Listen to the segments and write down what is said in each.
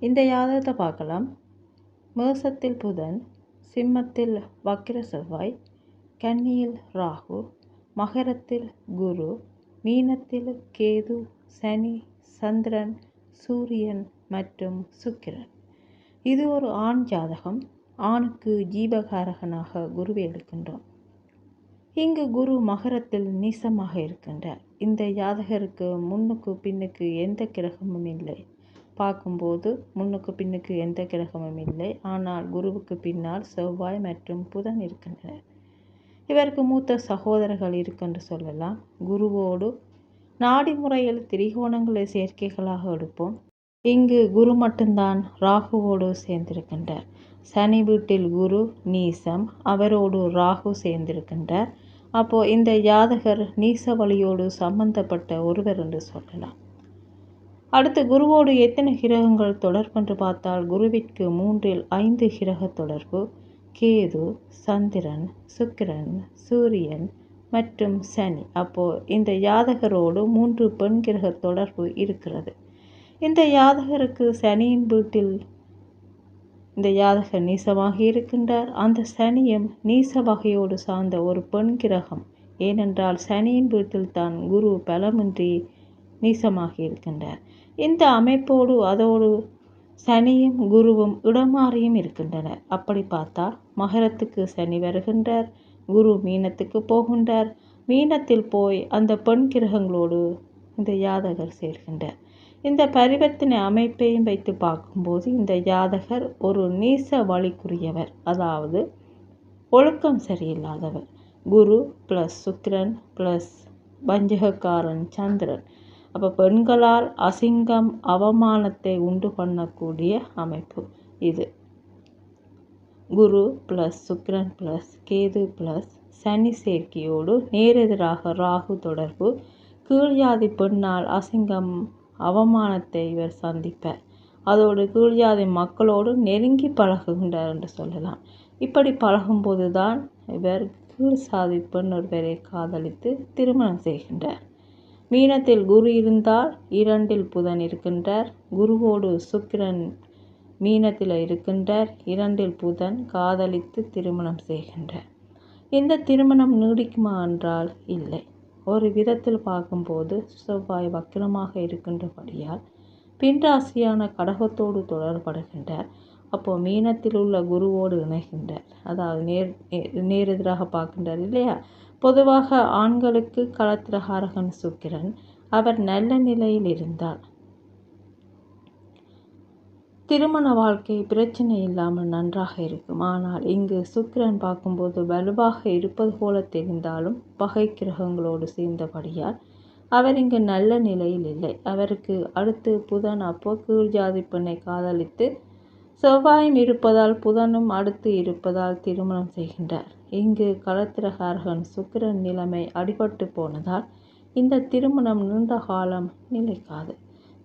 இந்த ஜாதகத்தை பார்க்கலாம். மேசத்தில் புதன் சிம்மத்தில் வக்கிர செவ்வாய் கன்னியில் ராகு மகரத்தில் குரு மீனத்தில் கேது சனி சந்திரன் சூரியன் மற்றும் சுக்கிரன். இது ஒரு ஆண் ஜாதகம். ஆணுக்கு ஜீவகாரகனாக குருவை எடுக்கின்றோம். இங்கு குரு மகரத்தில் நீசமாக இருக்கின்றார். இந்த ஜாதகருக்கு முன்னுக்கு பின்னுக்கு எந்த கிரகமும் இல்லை. பார்க்கும்போது முன்னுக்கு பின்னுக்கு எந்த கிரகமும் இல்லை. ஆனால் குருவுக்கு பின்னால் செவ்வாய் மற்றும் புதன் இருக்கின்றனர். இவருக்கு மூத்த சகோதரர்கள் இருக்குன்னு சொல்லலாம். குருவோடு நாடி முறையில் திரிகோணங்களை சேர்க்கைகளாக எடுப்போம். இங்கு குரு மட்டும்தான் ராகுவோடு சேர்ந்திருக்கின்றார். சனி வீட்டில் குரு நீசம் அவரோடு ராகு சேர்ந்திருக்கின்றார். அப்போ இந்த யாதகர் நீச வழியோடு சம்பந்தப்பட்ட ஒருவர் என்று சொல்லலாம். அடுத்து குருவோடு எத்தனை கிரகங்கள் தொடர்பென்று பார்த்தால் குருவிற்கு மூன்றில் ஐந்து கிரக தொடர்பு. கேது சந்திரன் சுக்கிரன் சூரியன் மற்றும் சனி. அப்போது இந்த யாதகரோடு மூன்று பெண் கிரக தொடர்பு இருக்கிறது. இந்த யாதகருக்கு சனியின் வீட்டில் இந்த யாதகர் நீசமாக இருக்கின்றார். அந்த சனியும் நீச வகையோடு சார்ந்த ஒரு பெண் கிரகம். ஏனென்றால் சனியின் வீட்டில் தான் குரு பலமின்றி நீசமாக இருக்கின்றார். இந்த அமைப்போடு அதோடு சனியும் குருவும் இடமாறியும் இருக்கின்றனர். அப்படி பார்த்தா மகரத்துக்கு சனி வருகின்றார் குரு மீனத்துக்கு போகின்றார். மீனத்தில் போய் அந்த பெண் கிரகங்களோடு இந்த யாதகர் சேர்கின்றார் இந்த பரிவர்த்தனை அமைப்பையும் வைத்து பார்க்கும்போது இந்த யாதகர் ஒரு நீச வழிக்குரியவர். அதாவது ஒழுக்கம் சரியில்லாதவர். குரு ப்ளஸ் சுக்கிரன் ப்ளஸ் வஞ்சகக்காரன் சந்திரன். அப்போ பெண்களால் அசிங்கம் அவமானத்தை உண்டு பண்ணக்கூடிய அமைப்பு இது. Guru plus Sukran plus Ketu plus Sani சேர்க்கையோடு நேரெதிராக ராகு தொடர்பு. கீழ்ஜாதி பெண்ணால் அசிங்கம் அவமானத்தை இவர் சந்திப்பார். அதோடு கீழ்ஜாதி மக்களோடு நெருங்கி பழகுகின்றார் என்று சொல்லலாம். இப்படி பழகும்போது தான் இவர் கீழ் சாதி பெண் ஒருவரை காதலித்து திருமணம் செய்கின்றார். மீனத்தில் குரு இருந்தால் இரண்டில் புதன் இருக்கின்றார். குருவோடு சுக்கிரன் மீனத்தில் இருக்கின்றார். இரண்டில் புதன் காதலித்து திருமணம் செய்கின்றார். இந்த திருமணம் நீடிக்குமா என்றால் இல்லை. ஒரு விதத்தில் பார்க்கும்போது செவ்வாய் வக்கிரமாக இருக்கின்றபடியால் பின்ராசியான கடகத்தோடு தொடர்படுகின்றார். அப்போது மீனத்தில் உள்ள குருவோடு இணைகின்றார். அதாவது நேர் நேர் எதிராக பார்க்கின்றார் இல்லையா? பொதுவாக ஆண்களுக்கு கலத்திரகாரகன் சுக்கிரன் அவர் நல்ல நிலையில் இருந்தார். திருமண வாழ்க்கை பிரச்சனை இல்லாமல் நன்றாக இருக்கும். ஆனால் இங்கு சுக்கிரன் பார்க்கும்போது வலுவாக இருப்பது போல தெரிந்தாலும் பகை கிரகங்களோடு சேர்ந்தபடியால் அவர் இங்கு நல்ல நிலையில் இல்லை. அவருக்கு அடுத்து புதன் அப்போ கீழ் ஜாதி பெண்ணை காதலித்து செவ்வாயும் இருப்பதால் புதனும் அடுத்து இருப்பதால் திருமணம் செய்கின்றார். இங்கு களத்திரகாரகன் சுக்கிரன் நிலைமை அடிபட்டு போனதால் இந்த திருமணம் நீண்ட காலம் நிலைக்காது.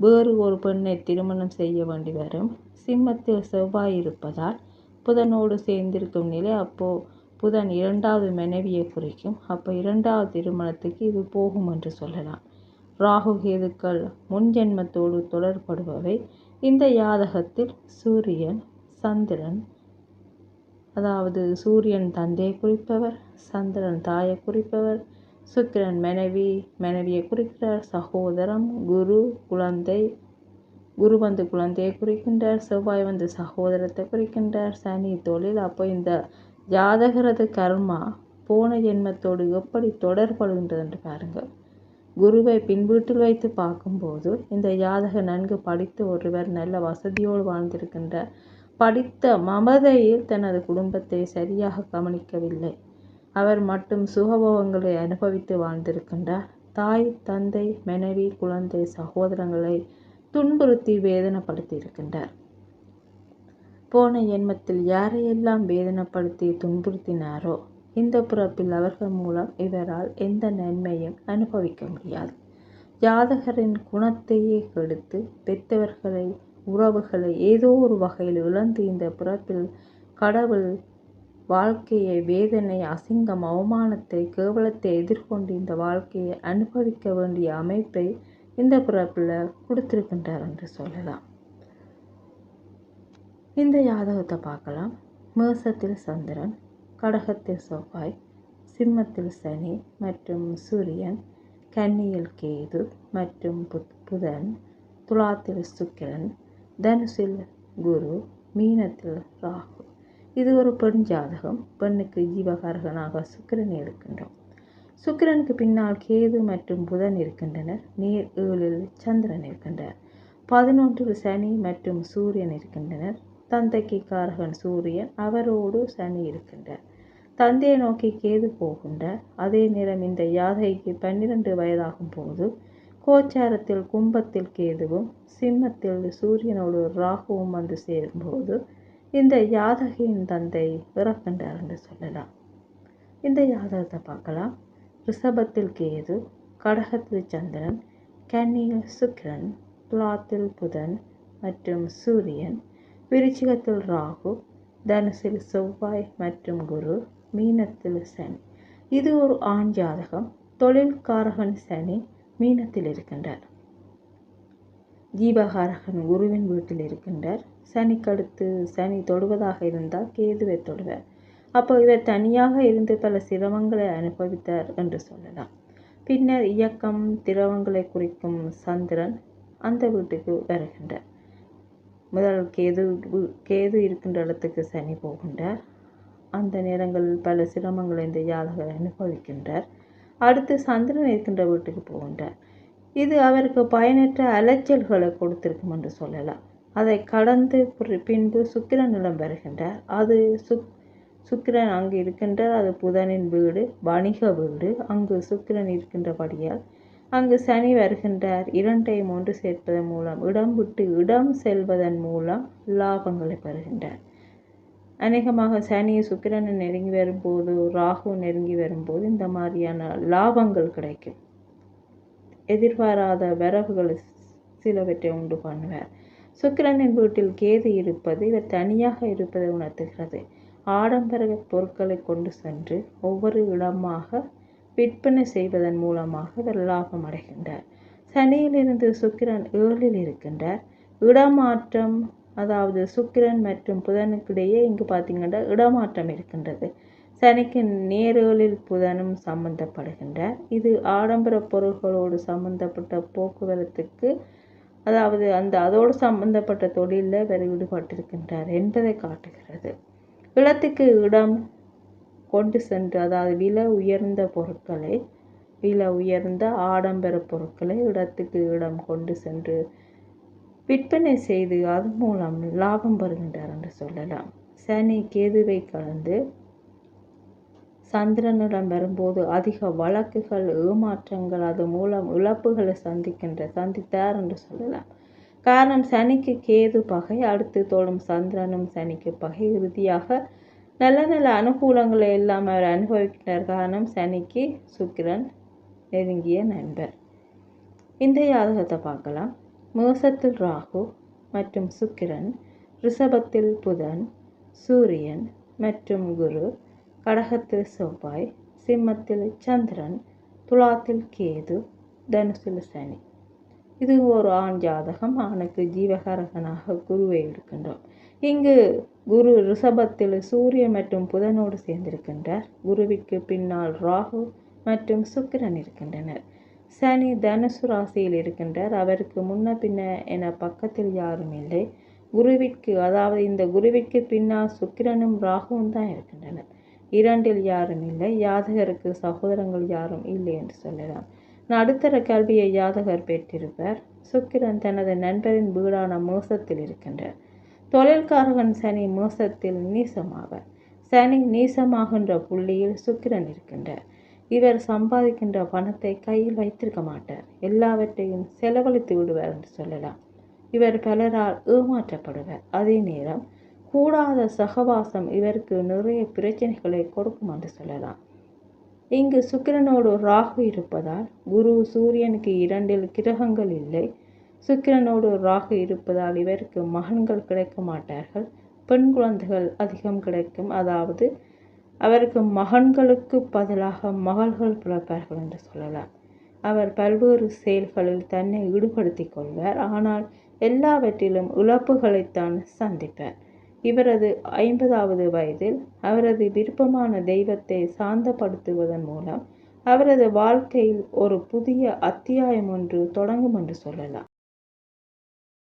வேறு ஒரு பெண்ணை திருமணம் செய்ய வேண்டி வரும். சிம்மத்தில் செவ்வாய் இருப்பதால் புதனோடு சேர்ந்திருக்கும் நிலை அப்போ புதன் இரண்டாவது மனைவியை குறிக்கும். அப்போ இரண்டாவது திருமணத்துக்கு இது போகும் என்று சொல்லலாம். ராகு கேதுக்கள் முன் ஜென்மத்தோடு தொடர்படுபவை. இந்த யாதகத்தில் சூரியன் சந்திரன் அதாவது சூரியன் தந்தையை குறிப்பவர் சந்திரன் தாயை குறிப்பவர் சுக்கிரன் மனைவி மனைவியை குறிக்கிறார் சகோதரம் குரு குழந்தை குரு வந்து குழந்தையை குறிக்கின்றார் செவ்வாய் வந்து சகோதரத்தை குறிக்கின்றார் சனி தொழில். அப்போ இந்த ஜாதகரது கர்மா போன ஜென்மத்தோடு எப்படி தொடர்படுகின்றது என்று பாருங்கள் குருவை பின்வீட்டில் வைத்து பார்க்கும்போது இந்த ஜாதக நன்கு படித்து ஒருவர் நல்ல வசதியோடு வாழ்ந்திருக்கின்றார். படித்த மமதையில் தனது குடும்பத்தை சரியாக கவனிக்கவில்லை. அவர் மட்டும் சுகபோகங்களை அனுபவித்து வாழ்ந்திருக்கின்றார். தாய் தந்தை மனைவி குழந்தை சகோதரங்களை துன்புறுத்தி வேதனைப்படுத்தி இருக்கின்றார் போன எண்மத்தில் யாரையெல்லாம் வேதனைப்படுத்தி துன்புறுத்தினாரோ இந்த பிறப்பில் அவர்கள் மூலம் இவரால் எந்த நன்மையும் அனுபவிக்க முடியாது. ஜாதகரின் குணத்தையே கெடுத்து பெற்றவர்களை உறவுகளை ஏதோ ஒரு வகையில் இழந்து இந்த பிறப்பில் கடவுள் வாழ்க்கையை வேதனை அசிங்கம் அவமானத்தை கேவலத்தை எதிர்கொண்டு இந்த வாழ்க்கையை அனுபவிக்க வேண்டிய அமைப்பை இந்த பிறப்பில் கொடுத்துருக்கின்றார் என்று சொல்லலாம். இந்த யாதகத்தை பார்க்கலாம். மேசத்தில் சந்திரன் கடகத்தில் செவ்வாய் சிம்மத்தில் சனி மற்றும் சூரியன் கன்னியில் கேது மற்றும் புத் புதன் துலாத்தில் சுக்கிரன் தனுசில் குரு மீனத்தில் ராகு. இது ஒரு பெண் ஜாதகம். பெண்ணுக்கு ஜீவகாரகனாக சுக்கிரன் இருக்கின்றோம் சுக்கிரனுக்கு பின்னால் கேது மற்றும் புதன் இருக்கின்றனர். நேர் ஏழில் சந்திரன் இருக்கின்றார். பதினொன்றில் சனி மற்றும் சூரியன் இருக்கின்றனர். தந்தைக்கு காரகன் சூரியன் அவரோடு சனி இருக்கின்றார். தந்தையை நோக்கி கேது போகின்றார். அதே நேரம் இந்த யாதைக்கு பன்னிரண்டு வயதாகும் போது கோச்சாரத்தில் கும்பத்தில் கேதுவும் சிம்மத்தில் சூரியனோடு ராகுவும் வந்து சேரும்போது இந்த யாதகியின் தந்தை இறக்கின்றார் என்று சொல்லலாம். இந்த யாதகத்தை பார்க்கலாம். ரிஷபத்தில் கேது கடகத்தில் சந்திரன் கன்னியில் சுக்கிரன் துலாத்தில் புதன் மற்றும் சூரியன் விருச்சிகத்தில் ராகு தனுசில் செவ்வாய் மற்றும் குரு மீனத்தில் சனி. இது ஒரு ஆண் ஜாதகம். தொழில்காரகன் சனி மீனத்தில் இருக்கின்றார். தீபகாரகன் குருவின் வீட்டில் இருக்கின்றார். சனிக்கடுத்து சனி தொடுவதாக இருந்தால் கேதுவை தொடுவார். அப்போ இவர் தனியாக இருந்து பல சிரமங்களை அனுபவித்தார் என்று சொல்லலாம். பின்னர் இயக்கம் திரவங்களை குறிக்கும் சந்திரன் அந்த வீட்டுக்கு வருகின்றார். முதல் கேது கேது இருக்கின்ற இடத்துக்கு சனி போகின்றார். அந்த நேரங்களில் பல சிரமங்களை இந்த ஜாதகர் அனுபவிக்கின்றார். அடுத்து சந்திரன் இருக்கின்ற வீட்டுக்கு போகின்றார். இது அவருக்கு பயனற்ற அலைச்சல்களை கொடுத்திருக்கும் என்று சொல்லலாம். அதை கடந்து பின்பு சுக்கிரனிடம் வருகின்றார் அது சுக் சுக்கிரன் அங்கு இருக்கின்றார். அது புதனின் வீடு வணிக வீடு. அங்கு சுக்கிரன் இருக்கின்றபடியால் அங்கு சனி வருகின்றார். இரண்டையும் ஒன்று சேர்ப்பதன் மூலம் இடம் விட்டு இடம் செல்வதன் மூலம் லாபங்களை பெறுகின்றார். அநேகமாக சனி சுக்கிரன் நெருங்கி வரும்போது ராகு நெருங்கி வரும்போது இந்த மாதிரியான லாபங்கள் கிடைக்கும். எதிர்பாராத வரவுகள் சிலவற்றை உண்டு பண்ணுவார். சுக்கிரனின் வீட்டில் கேது இருப்பது இவர் தனியாக இருப்பதை உணர்த்துகிறது. ஆடம்பர பொருட்களை கொண்டு சென்று ஒவ்வொரு இடமாக விற்பனை செய்வதன் மூலமாக இவர் லாபம் அடைகின்றார். சனியிலிருந்து சுக்கிரன் ஏழில் இருக்கின்றார். இடமாற்றம் அதாவது சுக்கிரன் மற்றும் புதனுக்கிடையே இங்கு பார்த்திங்கன்னா இடமாற்றம் இருக்கின்றது. சனிக்கு நேரேழில் புதனும் சம்பந்தப்படுகின்றார் இது ஆடம்பர பொருள்களோடு சம்பந்தப்பட்ட போக்குவரத்துக்கு அதாவது அந்த அதோடு சம்பந்தப்பட்ட தொழிலில் வேறு ஈடுபட்டிருக்கின்றார் என்பதை காட்டுகிறது. இடத்துக்கு இடம் கொண்டு சென்று அதாவது விலை உயர்ந்த பொருட்களை விலை உயர்ந்த ஆடம்பர பொருட்களை இடத்துக்கு இடம் கொண்டு சென்று விற்பனை செய்து அது மூலம் லாபம் பெறுகின்றார் என்று சொல்லலாம். சனி கேதுவை கலந்து சந்திரனிடம் வரும்போது அதிக வழக்குகள் ஏமாற்றங்கள் அது மூலம் இழப்புகளை சந்திக்கின்ற சந்தித்தார் என்று சொல்லலாம். காரணம் சனிக்கு கேது பகை அடுத்து தோடும் சந்திரனும் சனிக்கு பகை. இறுதியாக நல்ல நல்ல அனுகூலங்களை எல்லாம் அவர் அனுபவிக்கின்றார் காரணம் சனிக்கு சுக்கிரன் நெருங்கிய நண்பர். இந்த ஜாதகத்தை பார்க்கலாம். மேசத்தில் ராகு மற்றும் சுக்கிரன் ரிஷபத்தில் புதன் சூரியன் மற்றும் குரு கடகத்தில் செவ்வாய் சிம்மத்தில் சந்திரன் துலாத்தில் கேது தனுசில் சனி. இது ஒரு ஆண் ஜாதகம். ஆணுக்கு ஜீவகாரகனாக குருவை எடுக்கின்றோம் இங்கு குரு ரிஷபத்தில் சூரியன் மற்றும் புதனோடு சேர்ந்திருக்கின்றார். குருவிற்கு பின்னால் ராகு மற்றும் சுக்கிரன் இருக்கின்றனர். சனி தனுசு ராசியில் இருக்கின்றார். அவருக்கு முன்ன பின்ன என பக்கத்தில் யாரும் இல்லை. குருவிற்கு அதாவது இந்த குருவிற்கு பின்னால் சுக்கிரனும் ராகுவும் தான் இருக்கின்றனர். இரண்டில் யாரும் இல்லை. யாதகருக்கு சகோதரங்கள் யாரும் இல்லை என்று சொல்லலாம். நடுத்தர கல்வியை யாதகர் பெற்றிருப்பார். சுக்கிரன் தனது நண்பரின் வீடான மோசத்தில் இருக்கின்றார். தொழில்காரகன் சனி மோசத்தில் நீசமாவார். சனி நீசமாகின்ற புள்ளியில் சுக்கிரன் இருக்கின்றார். இவர் சம்பாதிக்கின்ற பணத்தை கையில் வைத்திருக்க மாட்டார். எல்லாவற்றையும் செலவழித்து விடுவார் என்று சொல்லலாம். இவர் பலரால் ஏமாற்றப்படுவார். அதே நேரம் கூடாத சகவாசம் இவருக்கு நிறைய பிரச்சனைகளை கொடுக்கும் என்று சொல்லலாம். இங்கு சுக்கிரனோடு ராகு இருப்பதால் குரு சூரியனுக்கு இரண்டில் கிரகங்கள் இல்லை. சுக்கிரனோடு ராகு இருப்பதால் இவருக்கு மகன்கள் கிடைக்க மாட்டார்கள். பெண் குழந்தைகள் அதிகம் கிடைக்கும். அதாவது அவருக்கு மகன்களுக்கு பதிலாக மகள்கள் பிறப்பார்கள் என்று சொல்லலாம். அவர் பல்வேறு செயல்களில் தன்னை ஈடுபடுத்திக் கொள்வார். ஆனால் எல்லாவற்றிலும் இழப்புகளைத்தான் சந்திப்பார். இவரது ஐம்பதாவது வயதில் அவரது விருப்பமான தெய்வத்தை சாந்தப்படுத்துவதன் மூலம் அவரது வாழ்க்கையில் ஒரு புதிய அத்தியாயம் ஒன்று தொடங்கும் என்று சொல்லலாம்.